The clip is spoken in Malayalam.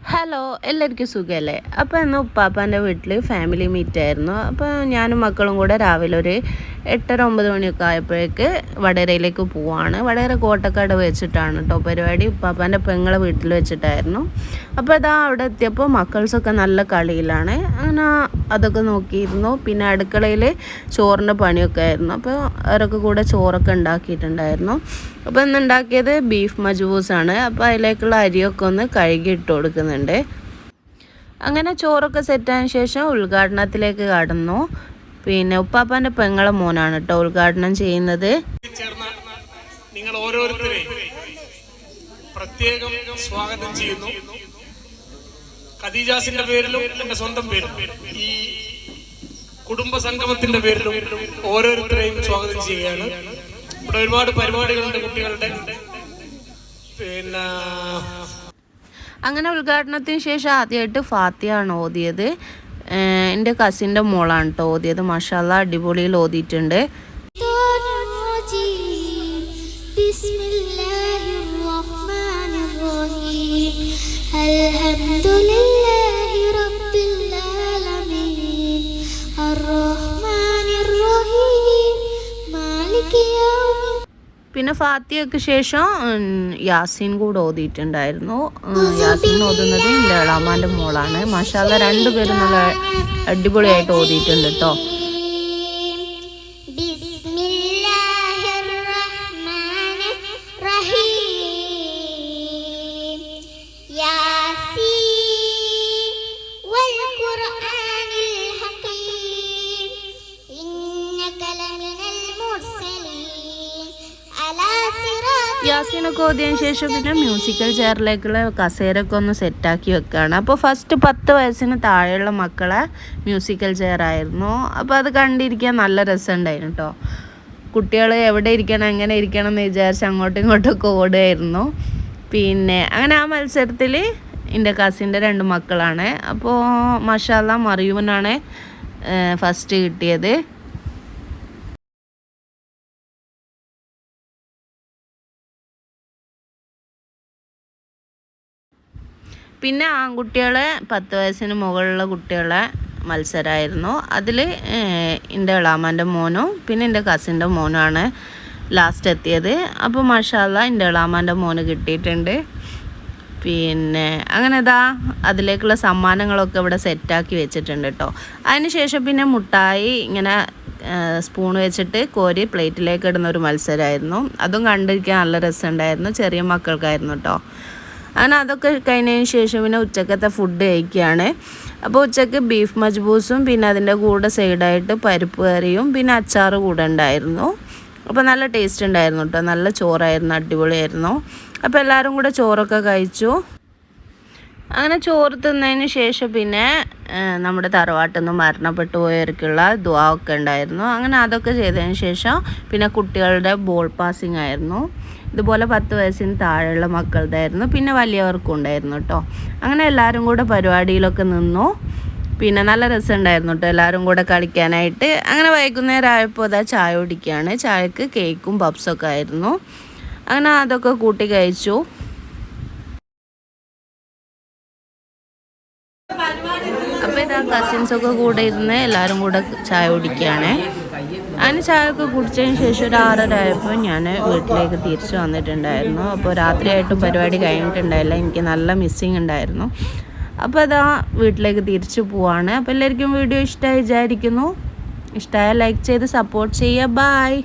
ഹലോ എല്ലാവർക്കും സുഖമല്ലേ അപ്പോൾ ഇന്ന് ഉപ്പാപ്പാന്റെ വീട്ടിൽ ഫാമിലി മീറ്റ് ആയിരുന്നു. അപ്പോൾ ഞാനും മക്കളും കൂടെ രാവിലെ ഒരു എട്ടര ഒമ്പത് മണിയൊക്കെ ആയപ്പോഴേക്ക് വടകരയിലേക്ക് പോവാണ്. വടകര കോട്ടക്കാട് വെച്ചിട്ടാണ് കേട്ടോ പരിപാടി. ഉപ്പാപ്പാന്റെ പെങ്ങളെ വീട്ടിൽ വെച്ചിട്ടായിരുന്നു. അപ്പോൾ അതാ അവിടെ എത്തിയപ്പോൾ മക്കൾസൊക്കെ നല്ല കളിയിലാണ്. അങ്ങനെ അതൊക്കെ നോക്കിയിരുന്നു. പിന്നെ അടുക്കളയിൽ ചോറിന്റെ പണിയൊക്കെ ആയിരുന്നു. അപ്പോൾ അവരൊക്കെ കൂടെ ചോറൊക്കെ ഉണ്ടാക്കിയിട്ടുണ്ടായിരുന്നു. അപ്പോൾ ഇന്ന് ഉണ്ടാക്കിയത് ബീഫ് മജൂസാണ് അപ്പോൾ അതിലേക്കുള്ള അരിയൊക്കെ ഒന്ന് കഴുകി ഇട്ട് കൊടുക്കുന്നുണ്ട് അങ്ങനെ ചോറൊക്കെ സെറ്റായ ശേഷം ഉദ്ഘാടനത്തിലേക്ക് കടന്നു. പിന്നെ ഉപ്പാപ്പാന്റെ പെങ്ങളെ മോനാണ് കേട്ടോ ഉദ്ഘാടനം ചെയ്യുന്നത്. നിങ്ങൾ ഓരോരുത്തരെയും പ്രത്യേകം സ്വാഗതം ചെയ്യുന്നു. ഖദീജാസിന്റെ പേരിലും എന്റെ സ്വന്തം പേരിലും ഈ കുടുംബ സംഗമത്തിന്റെ പേരിലും ഓരോരുത്തരെയും സ്വാഗതം ചെയ്യുകയാണ്. ഇവിടെ ഒരുപാട് പരിപാടികളുണ്ട് കുട്ടികളുടെ. പിന്നെ അങ്ങനെ ഉദ്ഘാടനത്തിന് ശേഷം ആദ്യമായിട്ട് ഫാത്തിയാണ് ഓതിയത് ഏഹ് എൻ്റെ കസിൻ്റെ മോളാണ് കേട്ടോ ഓതിയത് മഷാല അടിപൊളിയിൽ ഓതിയിട്ടുണ്ട് الرجيم بسم الله الرحمن الرحيم الحمد لله رب العالمين الرحمن الرحيم مالك يوم പിന്നെ ഫാത്തിയക്ക് ശേഷം യാസീൻ കൂടെ ഓതിയിട്ടുണ്ടായിരുന്നു. യാസീൻ ഓതുന്നത് എന്റെ എളാമാന്റെ മോളാണ് മഷാല രണ്ടുപേരും നല്ല അടിപൊളിയായിട്ട് ഓതിയിട്ടുണ്ട് കേട്ടോ യാസീനൊക്കെ ഓതിയതിന് ശേഷം പിന്നെ മ്യൂസിക്കൽ ചെയറിലേക്കുള്ള കസേരൊക്കെ ഒന്ന് സെറ്റാക്കി വെക്കുകയാണ് അപ്പോൾ ഫസ്റ്റ് പത്ത് വയസ്സിന് താഴെയുള്ള മക്കളെ മ്യൂസിക്കൽ ചെയറായിരുന്നു അപ്പോൾ അത് കണ്ടിരിക്കാൻ നല്ല രസമുണ്ടായിരുന്നു കേട്ടോ കുട്ടികൾ എവിടെ ഇരിക്കണം എങ്ങനെ ഇരിക്കണം എന്ന് വിചാരിച്ച് അങ്ങോട്ടും ഇങ്ങോട്ടും ഒക്കെ ഓടുമായിരുന്നു പിന്നെ അങ്ങനെ ആ മത്സരത്തിൽ എന്റെ കസിന്റെ രണ്ട് മക്കളാണ്. അപ്പോൾ മഷാല മറിയൂനാണ് ഫസ്റ്റ് കിട്ടിയത്. പിന്നെ ആൺകുട്ടികളെ പത്ത് വയസ്സിന് മുകളിലുള്ള കുട്ടികളെ മത്സരമായിരുന്നു അതിൽ എന്റെ ഇളാമാന്റെ മോനും പിന്നെ എന്റെ കസിന്റെ മോനുമാണ് ലാസ്റ്റ് എത്തിയത്. അപ്പോൾ മഷാല എന്റെ ഇളാമാന്റെ മോന് കിട്ടിയിട്ടുണ്ട്. പിന്നെ അങ്ങനെ ഇതാ അതിലേക്കുള്ള സമ്മാനങ്ങളൊക്കെ ഇവിടെ സെറ്റാക്കി വെച്ചിട്ടുണ്ട് കേട്ടോ അതിനുശേഷം പിന്നെ മുട്ടായി ഇങ്ങനെ സ്പൂൺ വെച്ചിട്ട് കോരി പ്ലേറ്റിലേക്ക് ഇടുന്ന ഒരു മത്സരമായിരുന്നു അതും കണ്ടിരിക്കാൻ നല്ല രസമുണ്ടായിരുന്നു. ചെറിയ മക്കൾക്കായിരുന്നു കേട്ടോ അങ്ങനെ അതൊക്കെ കഴിഞ്ഞതിന് ശേഷം പിന്നെ ഉച്ചക്കത്തെ ഫുഡ് കഴിക്കുകയാണ്. അപ്പോൾ ഉച്ചയ്ക്ക് ബീഫ് മജ്ബൂസും പിന്നെ അതിന്റെ കൂടെ സൈഡായിട്ട് പരിപ്പ് കറിയും പിന്നെ അച്ചാറ് കൂടെ ഉണ്ടായിരുന്നു. അപ്പോൾ നല്ല ടേസ്റ്റ് ഉണ്ടായിരുന്നു കേട്ടോ. നല്ല ചോറായിരുന്നു അടിപൊളിയായിരുന്നു. അപ്പോൾ എല്ലാവരും കൂടെ ചോറൊക്കെ കഴിച്ചു. അങ്ങനെ ചോറ് തിന്നതിന് ശേഷം പിന്നെ നമ്മുടെ തറവാട്ടിൽ നിന്ന് മരണപ്പെട്ടു പോയവർക്കുള്ള ദുആ ഒക്കെ ഉണ്ടായിരുന്നു. അങ്ങനെ അതൊക്കെ ചെയ്തതിന് ശേഷം പിന്നെ കുട്ടികളുടെ ബോൾ പാസിംഗ് ആയിരുന്നു. ഇതുപോലെ പത്ത് വയസ്സിന് താഴെയുള്ള മക്കളുടെയായിരുന്നു പിന്നെ വലിയവർക്കും ഉണ്ടായിരുന്നു കേട്ടോ അങ്ങനെ എല്ലാവരും കൂടെ പരിപാടിയിലൊക്കെ നിന്നു. പിന്നെ നല്ല രസമുണ്ടായിരുന്നു കേട്ടോ എല്ലാവരും കൂടെ കളിക്കാനായിട്ട്. അങ്ങനെ വൈകുന്നേരം ആയപ്പോൾ അതാ ചായ കുടിക്കുകയാണ് ചായക്ക് കേക്കും പപ്സൊക്കെ ആയിരുന്നു. അങ്ങനെ അതൊക്കെ കൂട്ടി കഴിച്ചു. അപ്പോൾ ഇതാ കസിൻസൊക്കെ കൂടെ ഇരുന്ന് എല്ലാവരും കൂടെ ചായ കുടിക്കുകയാണ്. അതിന് ചായ ഒക്കെ കുടിച്ചതിന് ശേഷം ഒരു ആറര ആയപ്പോൾ ഞാൻ വീട്ടിലേക്ക് തിരിച്ചു വന്നിട്ടുണ്ടായിരുന്നു. അപ്പോൾ രാത്രിയായിട്ടും പരിപാടി കഴിഞ്ഞിട്ടുണ്ടായില്ല. എനിക്ക് നല്ല മിസ്സിങ് ഉണ്ടായിരുന്നു. അപ്പോൾ അതാ വീട്ടിലേക്ക് തിരിച്ചു പോവാണ്. അപ്പോൾ എല്ലാവർക്കും വീഡിയോ ഇഷ്ടമായി വിചാരിക്കുന്നു. ഇഷ്ടമായ ലൈക്ക് ചെയ്ത് സപ്പോർട്ട് ചെയ്യുക. ബായ്